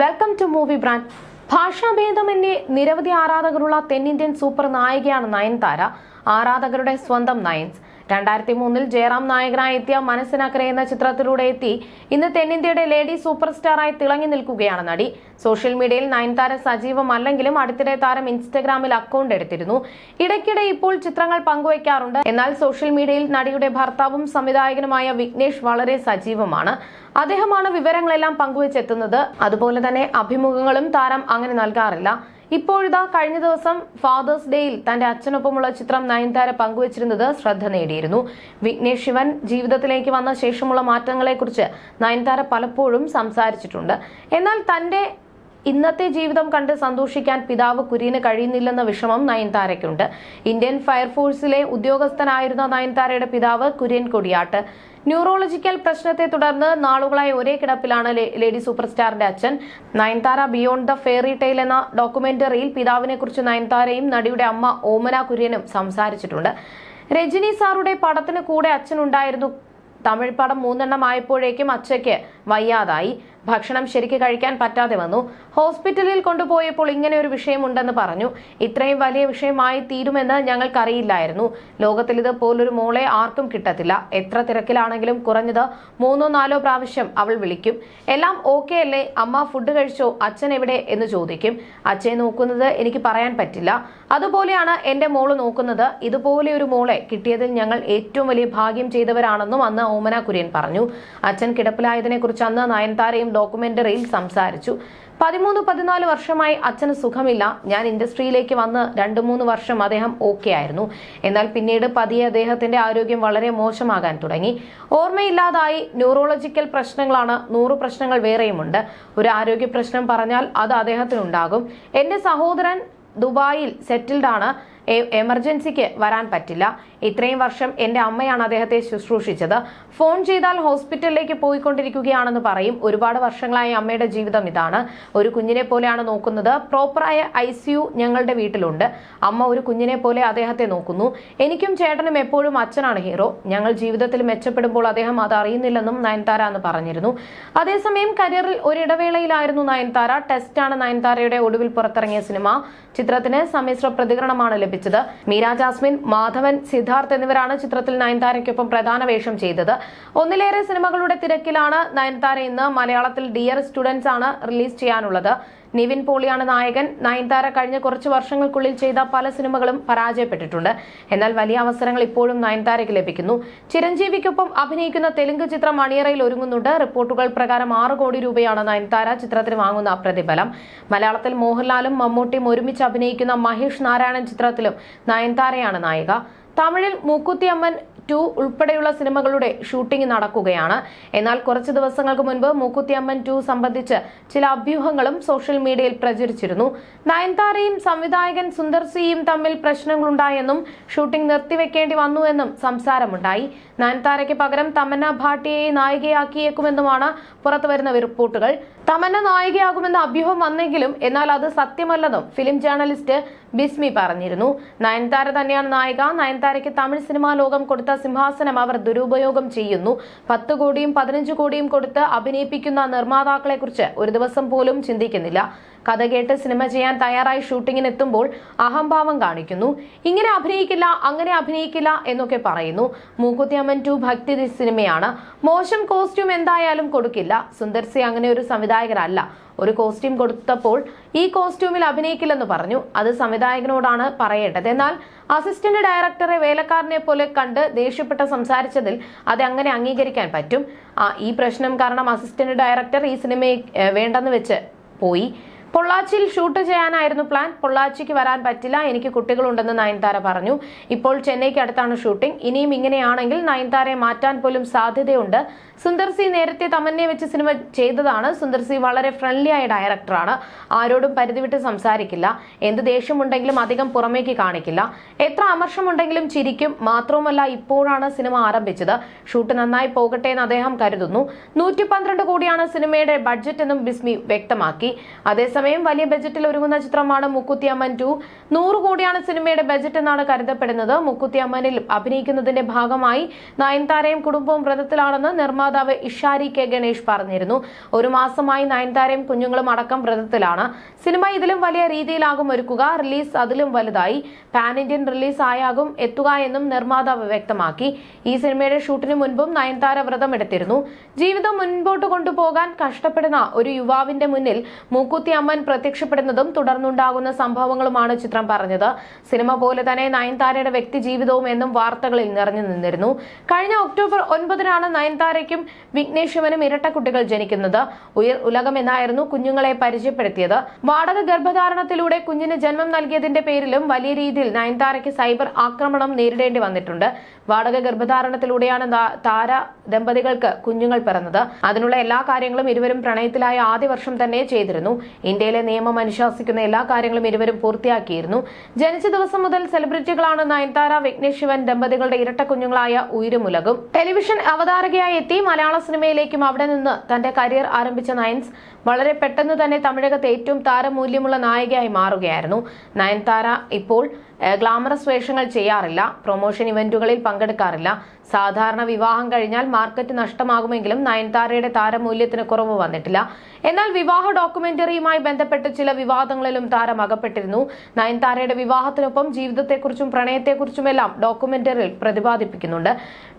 Welcome to movie brand ഭാഷാഭേദമന്യേ നിരവധി ആരാധകരുള്ള തെന്നിന്ത്യൻ സൂപ്പർ നായികയാണ് നയൻതാര. ആരാധകരുടെ സ്വന്തം നയൻസ്. രണ്ടായിരത്തി മൂന്നിൽ ജയറാം നായകനായി എത്തിയ മനസ്സിനക്കരെ എന്ന ചിത്രത്തിലൂടെ എത്തി ഇന്ന് തെന്നിന്ത്യയുടെ ലേഡി സൂപ്പർ സ്റ്റാറായി തിളങ്ങി നിൽക്കുകയാണ് നടി. സോഷ്യൽ മീഡിയയിൽ നയൻതാര സജീവമല്ലെങ്കിലും അടുത്തിടെ താരം ഇൻസ്റ്റഗ്രാമിൽ അക്കൗണ്ട് എടുത്തിരുന്നു. ഇടയ്ക്കിടെ ഇപ്പോൾ ചിത്രങ്ങൾ പങ്കുവയ്ക്കാറുണ്ട്. എന്നാൽ സോഷ്യൽ മീഡിയയിൽ നടിയുടെ ഭർത്താവും സംവിധായകനുമായ വിഘ്നേഷ് വളരെ സജീവമാണ്. അദ്ദേഹമാണ് വിവരങ്ങളെല്ലാം പങ്കുവച്ചെത്തുന്നത്. അതുപോലെ തന്നെ അഭിമുഖങ്ങളും താരം അങ്ങനെ നൽകാറില്ല. ഇപ്പോഴിതാ കഴിഞ്ഞ ദിവസം ഫാദേഴ്സ് ഡേയിൽ തന്റെ അച്ഛനൊപ്പമുള്ള ചിത്രം നയൻതാര പങ്കുവച്ചിരുന്നത് ശ്രദ്ധ നേടിയിരുന്നു. വിഘ്നേഷ് ശിവൻ ജീവിതത്തിലേക്ക് വന്ന ശേഷമുള്ള മാറ്റങ്ങളെക്കുറിച്ച് നയൻതാര പലപ്പോഴും സംസാരിച്ചിട്ടുണ്ട്. എന്നാൽ തന്റെ ഇന്നത്തെ ജീവിതം കണ്ട് സന്തോഷിക്കാൻ പിതാവ് കുര്യന് കഴിയുന്നില്ലെന്ന വിഷമം നയൻതാരയ്ക്കുണ്ട്. ഇന്ത്യൻ ഫയർഫോഴ്സിലെ ഉദ്യോഗസ്ഥനായിരുന്ന നയൻതാരയുടെ പിതാവ് കുര്യൻ കൊടിയാട്ട്. ന്യൂറോളജിക്കൽ പ്രശ്നത്തെ തുടർന്ന് നാളുകളായി ഒരേ കിടപ്പിലാണ് ലേഡി സൂപ്പർ സ്റ്റാറിന്റെ അച്ഛൻ. Nayanthara beyond the fairy tale എന്ന ഡോക്യുമെന്ററിയിൽ പിതാവിനെ കുറിച്ച് നയൻതാരയും നടിയുടെ അമ്മ ഓമന കുര്യനും സംസാരിച്ചിട്ടുണ്ട്. രജനി സാറുടെ പടത്തിന് കൂടെ അച്ഛനുണ്ടായിരുന്നു തമിഴ് പടം മൂന്നെണ്ണം ആയപ്പോഴേക്കും അച്ഛയ്ക്ക് വയ്യാതായി. ഭക്ഷണം ശരിക്ക് കഴിക്കാൻ പറ്റാതെ വന്നു. ഹോസ്പിറ്റലിൽ കൊണ്ടുപോയപ്പോൾ ഇങ്ങനെ ഒരു വിഷയമുണ്ടെന്ന് പറഞ്ഞു. ഇത്രയും വലിയ വിഷയമായി തീരുമെന്ന് ഞങ്ങൾക്കറിയില്ലായിരുന്നു. ലോകത്തിൽ ഇത് പോലൊരു മോളെ ആർക്കും കിട്ടത്തില്ല. എത്ര തിരക്കിലാണെങ്കിലും കുറഞ്ഞത് മൂന്നോ നാലോ പ്രാവശ്യം അവൾ വിളിക്കും. എല്ലാം ഓക്കെ അല്ലേ? അമ്മ ഫുഡ് കഴിച്ചോ? അച്ഛൻ എവിടെ? എന്ന് ചോദിക്കും. അച്ഛനെ നോക്കുന്നത് എനിക്ക് പറയാൻ പറ്റില്ല. അതുപോലെയാണ് എന്റെ മോൾ നോക്കുന്നത്. ഇതുപോലെ ഒരു മോളെ കിട്ടിയതിൽ ഞങ്ങൾ ഏറ്റവും വലിയ ഭാഗ്യം ചെയ്തവരാണെന്നും അന്ന് ഓമന കുര്യൻ പറഞ്ഞു. അച്ഛൻ കിടപ്പിലായതിനെ കുറിച്ച് അന്ന് നയൻതാരയും ഡോക്യുമെന്ററിയിൽ സംസാരിച്ചു. പതിമൂന്ന് പതിനാല് വർഷമായി അച്ഛന് സുഖമില്ല. ഞാൻ ഇൻഡസ്ട്രിയിലേക്ക് വന്ന് രണ്ടു മൂന്ന് വർഷം അദ്ദേഹം ഓക്കെ ആയിരുന്നു. എന്നാൽ പിന്നീട് പതിയെ അദ്ദേഹത്തിന്റെ ആരോഗ്യം വളരെ മോശമാകാൻ തുടങ്ങി. ഓർമ്മയില്ലാതായി ന്യൂറോളജിക്കൽ പ്രശ്നങ്ങളാണ് നൂറ് പ്രശ്നങ്ങൾ വേറെയുമുണ്ട്. ഒരു ആരോഗ്യ പ്രശ്നം പറഞ്ഞാൽ അത് അദ്ദേഹത്തിനുണ്ടാകും. എന്റെ സഹോദരൻ ദുബായിൽ സെറ്റിൽഡാണ് എമർജൻസിക്ക് വരാൻ പറ്റില്ല. ഇത്രയും വർഷം എന്റെ അമ്മയാണ് അദ്ദേഹത്തെ ശുശ്രൂഷിച്ചത്. ഫോൺ ചെയ്താൽ ഹോസ്പിറ്റലിലേക്ക് പോയിക്കൊണ്ടിരിക്കുകയാണെന്ന് പറയും. ഒരുപാട് വർഷങ്ങളായി അമ്മയുടെ ജീവിതം ഇതാണ്. ഒരു കുഞ്ഞിനെ പോലെയാണ് നോക്കുന്നത്. പ്രോപ്പറായ ഐ ഞങ്ങളുടെ വീട്ടിലുണ്ട്. അമ്മ ഒരു കുഞ്ഞിനെ പോലെ അദ്ദേഹത്തെ നോക്കുന്നു. എനിക്കും ചേട്ടനും എപ്പോഴും അച്ഛനാണ് ഹീറോ. ഞങ്ങൾ ജീവിതത്തിൽ മെച്ചപ്പെടുമ്പോൾ അദ്ദേഹം അത് അറിയുന്നില്ലെന്നും നയൻതാര എന്ന് പറഞ്ഞിരുന്നു. അതേസമയം കരിയറിൽ ഒരു ഇടവേളയിലായിരുന്നു നയൻതാര. ടെസ്റ്റാണ് നയൻതാരയുടെ ഒടുവിൽ പുറത്തിറങ്ങിയ സിനിമ. ചിത്രത്തിന് സമ്മിശ്ര പ്രതികരണമാണ് ലഭിച്ചത്. മീര ജാസ്മിൻ മാധവൻ സിദ്ധാർത്ഥ് എന്നിവരാണ് ചിത്രത്തിൽ നയൻതാരയ്ക്കൊപ്പം പ്രധാന വേഷം ചെയ്തത്. ഒന്നിലേറെ സിനിമകളുടെ തിരക്കിലാണ് നയൻതാര ഇന്ന് മലയാളത്തിൽ ഡിയർ സ്റ്റുഡൻസ് ആണ് റിലീസ് ചെയ്യാനുള്ളത്. നിവിൻ പോളിയാണ് നായകൻ. നയൻതാര കഴിഞ്ഞ കുറച്ച് വർഷങ്ങൾക്കുള്ളിൽ ചെയ്ത പല സിനിമകളും പരാജയപ്പെട്ടിട്ടുണ്ട്. എന്നാൽ വലിയ അവസരങ്ങൾ ഇപ്പോഴും നയൻതാരയ്ക്ക് ലഭിക്കുന്നു. ചിരഞ്ജീവിക്കൊപ്പം അഭിനയിക്കുന്ന തെലുങ്ക് ചിത്രം അണിയറയിൽ ഒരുങ്ങുന്നുണ്ട്. റിപ്പോർട്ടുകൾ പ്രകാരം ആറ് കോടി രൂപയാണ് നയൻതാര ചിത്രത്തിന് വാങ്ങുന്ന പ്രതിഫലം. മലയാളത്തിൽ മോഹൻലാലും മമ്മൂട്ടിയും ഒരുമിച്ച് അഭിനയിക്കുന്ന മഹേഷ് നാരായണൻ ചിത്രത്തിലും നയൻതാരയാണ് നായിക. തമിഴിൽ മൂക്കുത്തിയമ്മൻ ടു ഉൾപ്പെടെയുള്ള സിനിമകളുടെ ഷൂട്ടിംഗ് നടക്കുകയാണ്. എന്നാൽ കുറച്ച് ദിവസങ്ങൾക്ക് മുൻപ് മൂക്കുത്തിയമ്മൻ ടു സംബന്ധിച്ച് ചില അഭ്യൂഹങ്ങളും സോഷ്യൽ മീഡിയയിൽ പ്രചരിച്ചിരുന്നു. നയൻതാരയും സംവിധായകൻ സുന്ദർ സിയും തമ്മിൽ പ്രശ്നങ്ങളുണ്ടായെന്നും ഷൂട്ടിംഗ് നിർത്തിവെക്കേണ്ടി വന്നുവെന്നും സംസാരമുണ്ടായി. നയൻതാരയ്ക്ക് പകരം തമന്ന ഭാട്ടിയെ നായികയാക്കിയേക്കുമെന്നുമാണ് പുറത്തുവരുന്ന റിപ്പോർട്ടുകൾ. തമന്ന നായികയാകുമെന്ന അഭ്യൂഹം വന്നെങ്കിലും എന്നാൽ അത് സത്യമല്ലെന്നും ഫിലിം ജേർണലിസ്റ്റ് ബിസ്മി പറഞ്ഞിരുന്നു. നയൻതാര തന്നെയാണ് നായിക. നയൻതാരയ്ക്ക് തമിഴ് സിനിമാ ലോകം കൊടുത്ത സിംഹാസനം അവർ ദുരുപയോഗം ചെയ്യുന്നു. പത്ത് കോടിയും പതിനഞ്ച് കോടിയും കൊടുത്ത് അഭിനയിപ്പിക്കുന്ന നിർമ്മാതാക്കളെക്കുറിച്ച് ഒരു ദിവസം പോലും ചിന്തിക്കുന്നില്ല. കഥ കേട്ട് സിനിമ ചെയ്യാൻ തയ്യാറായി ഷൂട്ടിങ്ങിന് എത്തുമ്പോൾ അഹംഭാവം കാണിക്കുന്നു. ഇങ്ങനെ അഭിനയിക്കില്ല അങ്ങനെ അഭിനയിക്കില്ല എന്നൊക്കെ പറയുന്നു. മൂക്കുത്തിയമ്മൻ ടു ഭക്തി സിനിമയാണ്. മോശം കോസ്റ്റ്യൂം എന്തായാലും കൊടുക്കില്ല. സുന്ദർ സി അങ്ങനെ ഒരു സംവിധായകരല്ല ഒരു കോസ്റ്റ്യൂം കൊടുത്തപ്പോൾ ഈ കോസ്റ്റ്യൂമിൽ അഭിനയിക്കില്ലെന്ന് പറഞ്ഞു. അത് സംവിധായകനോടാണ് പറയേണ്ടത്. എന്നാൽ അസിസ്റ്റന്റ് ഡയറക്ടറെ വേലക്കാരനെ പോലെ കണ്ട് ദേഷ്യപ്പെട്ട് സംസാരിച്ചതിൽ അത് അങ്ങനെ അംഗീകരിക്കാൻ പറ്റും. ഈ പ്രശ്നം കാരണം അസിസ്റ്റന്റ് ഡയറക്ടർ ഈ സിനിമയെ വേണ്ടെന്ന് വെച്ച് പോയി. പൊള്ളാച്ചിയിൽ ഷൂട്ട് ചെയ്യാനായിരുന്നു പ്ലാൻ. പൊള്ളാച്ചിക്ക് വരാൻ പറ്റില്ല. എനിക്ക് കുട്ടികളുണ്ടെന്ന് നയൻതാര പറഞ്ഞു. ഇപ്പോൾ ചെന്നൈക്ക് അടുത്താണ് ഷൂട്ടിംഗ്. ഇനിയും ഇങ്ങനെയാണെങ്കിൽ നയൻതാരയെ മാറ്റാൻ പോലും സാധ്യതയുണ്ട്. സുന്ദർ സി നേരത്തെ തമന്നെ വെച്ച് സിനിമ ചെയ്തതാണ്. സുന്ദർ സി വളരെ ഫ്രണ്ട്ലി ആയ ഡയറക്ടറാണ് ആരോടും പരിധി വിട്ട് സംസാരിക്കില്ല. എന്ത് ദേഷ്യമുണ്ടെങ്കിലും അധികം പുറമേക്ക് കാണിക്കില്ല. എത്ര അമർഷമുണ്ടെങ്കിലും ചിരിക്കും. മാത്രവുമല്ല ഇപ്പോഴാണ് സിനിമ ആരംഭിച്ചത്. ഷൂട്ട് നന്നായി പോകട്ടെ എന്ന് അദ്ദേഹം കരുതുന്നു. നൂറ്റി കോടിയാണ് സിനിമയുടെ ബഡ്ജറ്റ് എന്നും ബിസ്മി വ്യക്തമാക്കി. അതേസമയം അതേസമയം വലിയ ബജറ്റിൽ ഒരുങ്ങുന്ന ചിത്രമാണ് മുക്കുത്തിയമ്മൻ ടു നൂറ് കോടിയാണ് സിനിമയുടെ ബജറ്റ് എന്നാണ് കരുതപ്പെടുന്നത്. മുക്കുത്തിയമ്മനിൽ അഭിനയിക്കുന്നതിന്റെ ഭാഗമായി നയൻതാരയും കുടുംബവും വ്രതത്തിലാണെന്ന് നിർമ്മാതാവ് ഇഷാരി കെ ഗണേഷ് പറഞ്ഞിരുന്നു. ഒരു മാസമായി നയൻതാരയും കുഞ്ഞുങ്ങളും അടക്കം വ്രതത്തിലാണ്. സിനിമ ഇതിലും വലിയ രീതിയിലാകും ഒരുക്കുക. റിലീസ് അതിലും വലുതായി. പാൻ ഇന്ത്യൻ റിലീസ് ആയാകും എത്തുക എന്നും നിർമ്മാതാവ് വ്യക്തമാക്കി. ഈ സിനിമയുടെ ഷൂട്ടിന് മുൻപും നയൻതാര വ്രതം എടുത്തിരുന്നു. ജീവിതം മുൻപോട്ട് കൊണ്ടുപോകാൻ കഷ്ടപ്പെടുന്ന ഒരു യുവാവിന്റെ മുന്നിൽ മൂക്കുത്തി അമ്മൻ പ്രത്യക്ഷപ്പെടുന്നതും തുടർന്നുണ്ടാകുന്ന സംഭവങ്ങളുമാണ് ചിത്രം പറഞ്ഞത്. സിനിമ പോലെ തന്നെ നയൻതാരയുടെ വ്യക്തി ജീവിതവും എന്നും വാർത്തകളിൽ നിറഞ്ഞു നിന്നിരുന്നു. കഴിഞ്ഞ ഒക്ടോബർ ഒൻപതിനാണ് നയൻതാരയ്ക്കും വിഘ്നേശ്വനും ഇരട്ട കുട്ടികൾ ജനിക്കുന്നത്. ഉയർ ഉലകം എന്നായിരുന്നു കുഞ്ഞുങ്ങളെ പരിചയപ്പെടുത്തിയത്. വാടക ഗർഭധാരണത്തിലൂടെ കുഞ്ഞിന് ജന്മം നൽകിയതിന്റെ പേരിലും വലിയ രീതിയിൽ നയൻതാരയ്ക്ക് സൈബർ ആക്രമണം നേരിടേണ്ടി വന്നിട്ടുണ്ട്. വാടക ഗർഭധാരണത്തിലൂടെയാണ് താര ദമ്പതികൾക്ക് കുഞ്ഞുങ്ങൾ പിറന്നത്. അതിനുള്ള എല്ലാ കാര്യങ്ങളും ഇരുവരും പ്രണയത്തിലായ ആദ്യ വർഷം തന്നെ ചെയ്തിരുന്നു. ഇന്ത്യയിലെ നിയമം അനുശാസിക്കുന്ന എല്ലാ കാര്യങ്ങളും ഇരുവരും പൂർത്തിയാക്കിയിരുന്നു. ജനിച്ച ദിവസം മുതൽ സെലിബ്രിറ്റികളാണ് നയൻതാര വിഘ്നേഷ് ശിവൻ ദമ്പതികളുടെ ഇരട്ട കുഞ്ഞുങ്ങളായ ഉയരുമുലകും. ടെലിവിഷൻ അവതാരകയായി എത്തി മലയാള സിനിമയിലേക്കും അവിടെ നിന്ന് തന്റെ കരിയർ ആരംഭിച്ച നയൻസ് വളരെ പെട്ടെന്ന് തന്നെ തമിഴകത്തെ ഏറ്റവും താരമൂല്യമുള്ള നായികയായി മാറുകയായിരുന്നു. നയൻതാര ഇപ്പോൾ ഗ്ലാമറസ് വേഷങ്ങൾ ചെയ്യാറില്ല പ്രൊമോഷൻ ഇവന്റുകളിൽ പങ്കെടുക്കാറില്ല. സാധാരണ വിവാഹം കഴിഞ്ഞാൽ മാർക്കറ്റ് നഷ്ടമാകുമെങ്കിലും നയൻതാരയുടെ താരമൂല്യത്തിന് കുറവ് വന്നിട്ടില്ല. എന്നാൽ വിവാഹ ഡോക്യുമെന്ററിയുമായി ബന്ധപ്പെട്ട് ചില വിവാദങ്ങളിലും താരം അകപ്പെട്ടിരുന്നു. നയൻതാരയുടെ വിവാഹത്തിനൊപ്പം ജീവിതത്തെക്കുറിച്ചും പ്രണയത്തെക്കുറിച്ചുമെല്ലാം ഡോക്യുമെന്ററിയിൽ പ്രതിപാദിപ്പിക്കുന്നുണ്ട്.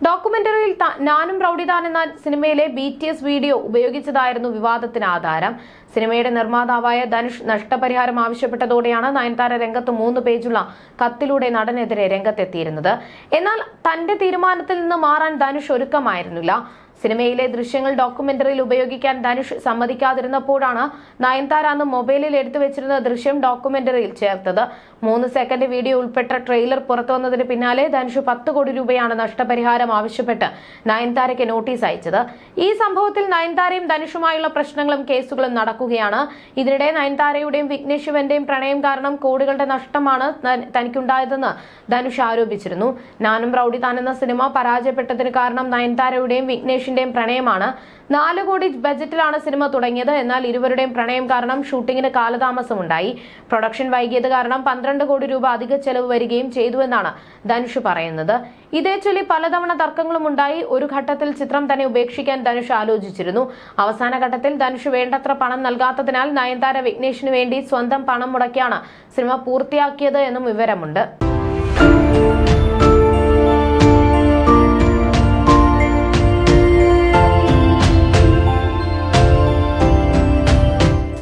ഡോക്യുമെന്ററിയിൽ നാനും റൌഡിതാൻ എന്ന സിനിമയിലെ ബി വീഡിയോ ഉപയോഗിച്ചതായിരുന്നു വിവാദത്തിന് ആധാരം. സിനിമയുടെ നിർമ്മാതാവായ ധനുഷ് നഷ്ടപരിഹാരം ആവശ്യപ്പെട്ടതോടെയാണ് നയൻതാര രംഗത്ത് മൂന്ന് പേജുള്ള കത്തിലൂടെ നടനെതിരെ രംഗത്തെത്തിയിരുന്നത്. എന്നാൽ തന്റെ തീരുമാനത്തിൽ നിന്ന് മാറാൻ ധനുഷ് ഒരുക്കമായിരുന്നില്ല. സിനിമയിലെ ദൃശ്യങ്ങൾ ഡോക്യുമെന്ററിയിൽ ഉപയോഗിക്കാൻ ധനുഷ് സമ്മതിക്കാതിരുന്നപ്പോഴാണ് നയൻതാര അന്ന് മൊബൈലിൽ എടുത്തു വെച്ചിരുന്ന ദൃശ്യം ഡോക്യുമെന്ററിയിൽ ചേർത്തത്. മൂന്ന് സെക്കൻഡ് വീഡിയോ ഉൾപ്പെട്ട ട്രെയിലർ പുറത്തുവന്നതിന് പിന്നാലെ ധനുഷ് പത്ത് കോടി രൂപയാണ് നഷ്ടപരിഹാരം ആവശ്യപ്പെട്ട് നയൻതാരയ്ക്ക് നോട്ടീസ് അയച്ചത്. ഈ സംഭവത്തിൽ നയൻതാരയും ധനുഷുമായുള്ള പ്രശ്നങ്ങളും കേസുകളും നടക്കുകയാണ്. ഇതിനിടെ നയൻതാരയുടെയും വിഘ്നേഷ് ശിവന്റെയും പ്രണയം കാരണം കോടികളുടെ നഷ്ടമാണ് തനിക്കുണ്ടായതെന്ന് ധനുഷ് ആരോപിച്ചിരുന്നു. നാനും റൌഡി താൻ എന്ന സിനിമ പരാജയപ്പെട്ടതിന് കാരണം നയൻതാരയുടെയും വിഘ്നേഷിന്റെയും പ്രണയമാണ്. നാല് കോടി ബജറ്റിലാണ് സിനിമ തുടങ്ങിയത്. എന്നാൽ ഇരുവരുടെയും പ്രണയം കാരണം ഷൂട്ടിങ്ങിന് കാലതാമസമുണ്ടായി. പ്രൊഡക്ഷൻ വൈകിയത് കാരണം പന്ത്രണ്ട് കോടി രൂപ അധിക ചെലവ് വരികയും ചെയ്തുവെന്നാണ് ധനുഷ് പറയുന്നത്. ഇതേ ചൊല്ലി പലതവണ തർക്കങ്ങളും ഉണ്ടായി. ഒരു ഘട്ടത്തിൽ ചിത്രം തന്നെ ഉപേക്ഷിക്കാൻ ധനുഷ് ആലോചിച്ചിരുന്നു. അവസാന ഘട്ടത്തിൽ ധനുഷ് വേണ്ടത്ര പണം നൽകാത്തതിനാൽ നയൻതാര വിഘ്നേഷിന് വേണ്ടി സ്വന്തം പണം മുടക്കിയാണ് സിനിമ പൂർത്തിയാക്കിയത് എന്നും വിവരമുണ്ട്.